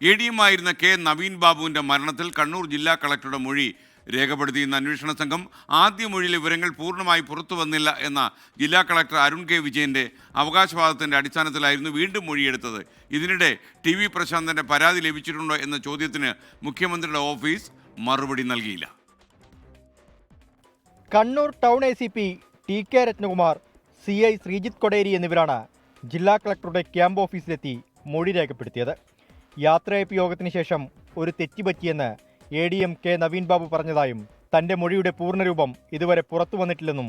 A ഡിയുമായിരുന്ന K Naveen ബാബുവിന്റെ മരണത്തിൽ കണ്ണൂർ ജില്ലാ കളക്ടറുടെ മൊഴി രേഖപ്പെടുത്തിയെന്ന അന്വേഷണ സംഘം. ആദ്യ മൊഴിയിലെ വിവരങ്ങൾ പൂർണമായി പുറത്തു വന്നില്ല എന്ന ജില്ലാ കളക്ടർ അരുൺ കെ വിജയന്റെ അവകാശവാദത്തിന്റെ അടിസ്ഥാനത്തിലായിരുന്നു വീണ്ടും മൊഴിയെടുത്തത്. ഇതിനിടെ ടി വി പ്രശാന്തന്റെ പരാതി ലഭിച്ചിട്ടുണ്ടോ എന്ന ചോദ്യത്തിന് മുഖ്യമന്ത്രിയുടെ ഓഫീസ് മറുപടി നൽകിയില്ല. Kannur town A C P T K Ratnakumar C I Sreejith Koderi എന്നിവരാണ് ജില്ലാ കളക്ടറുടെ ക്യാമ്പ് ഓഫീസിലെത്തി മൊഴി രേഖപ്പെടുത്തിയത്. യാത്രയപ്പ് യോഗത്തിന് ശേഷം ഒരു തെറ്റുപറ്റിയെന്ന് A D M K Naveen Babu പറഞ്ഞതായും തന്റെ മൊഴിയുടെ പൂർണരൂപം ഇതുവരെ പുറത്തു വന്നിട്ടില്ലെന്നും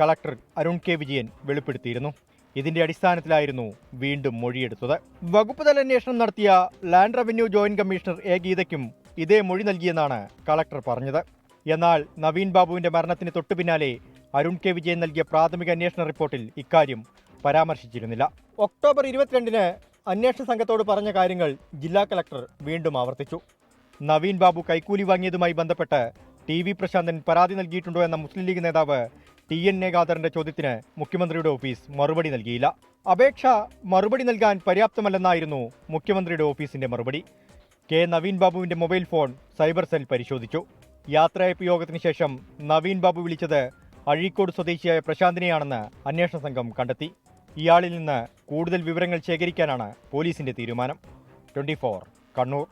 കളക്ടർ അരുൺ കെ വിജയൻ വെളിപ്പെടുത്തിയിരുന്നു. ഇതിന്റെ അടിസ്ഥാനത്തിലായിരുന്നു വീണ്ടും മൊഴിയെടുത്തത്. വകുപ്പ് തല അന്വേഷണം നടത്തിയ land revenue joint commissioner A ഗീതയ്ക്കും ഇതേ മൊഴി നൽകിയെന്നാണ് കളക്ടർ പറഞ്ഞത്. എന്നാൽ നവീൻ ബാബുവിന്റെ മരണത്തിന് തൊട്ടു പിന്നാലെ അരുൺ കെ വിജയൻ നൽകിയ പ്രാഥമിക അന്വേഷണ റിപ്പോർട്ടിൽ ഇക്കാര്യം പരാമർശിച്ചിരുന്നില്ല. ഒക്ടോബർ ഇരുപത്തിരണ്ടിന് അന്വേഷണ സംഘത്തോട് പറഞ്ഞ കാര്യങ്ങൾ ജില്ലാ കളക്ടർ വീണ്ടും ആവർത്തിച്ചു. നവീൻ ബാബു കൈക്കൂലി വാങ്ങിയതുമായി ബന്ധപ്പെട്ട് ടി വി പ്രശാന്തൻ പരാതി നൽകിയിട്ടുണ്ടോ എന്ന മുസ്ലിം ലീഗ് നേതാവ് ടി എൻ നേഗാദറിന്റെ ചോദ്യത്തിന് മുഖ്യമന്ത്രിയുടെ ഓഫീസ് മറുപടി നൽകിയില്ല. അപേക്ഷ മറുപടി നൽകാൻ പര്യാപ്തമല്ലെന്നായിരുന്നു മുഖ്യമന്ത്രിയുടെ ഓഫീസിന്റെ മറുപടി. കെ നവീൻ ബാബുവിന്റെ മൊബൈൽ ഫോൺ സൈബർ സെൽ പരിശോധിച്ചു. യാത്രയപ്പ് യോഗത്തിന് ശേഷം നവീൻ ബാബു വിളിച്ചത് അഴീക്കോട് സ്വദേശിയായ പ്രശാന്തിനെയാണെന്ന് അന്വേഷണ സംഘം കണ്ടെത്തി. ഇയാളിൽ നിന്ന് കൂടുതൽ വിവരങ്ങൾ ശേഖരിക്കാനാണ് പോലീസിന്റെ തീരുമാനം. ട്വന്റി കണ്ണൂർ.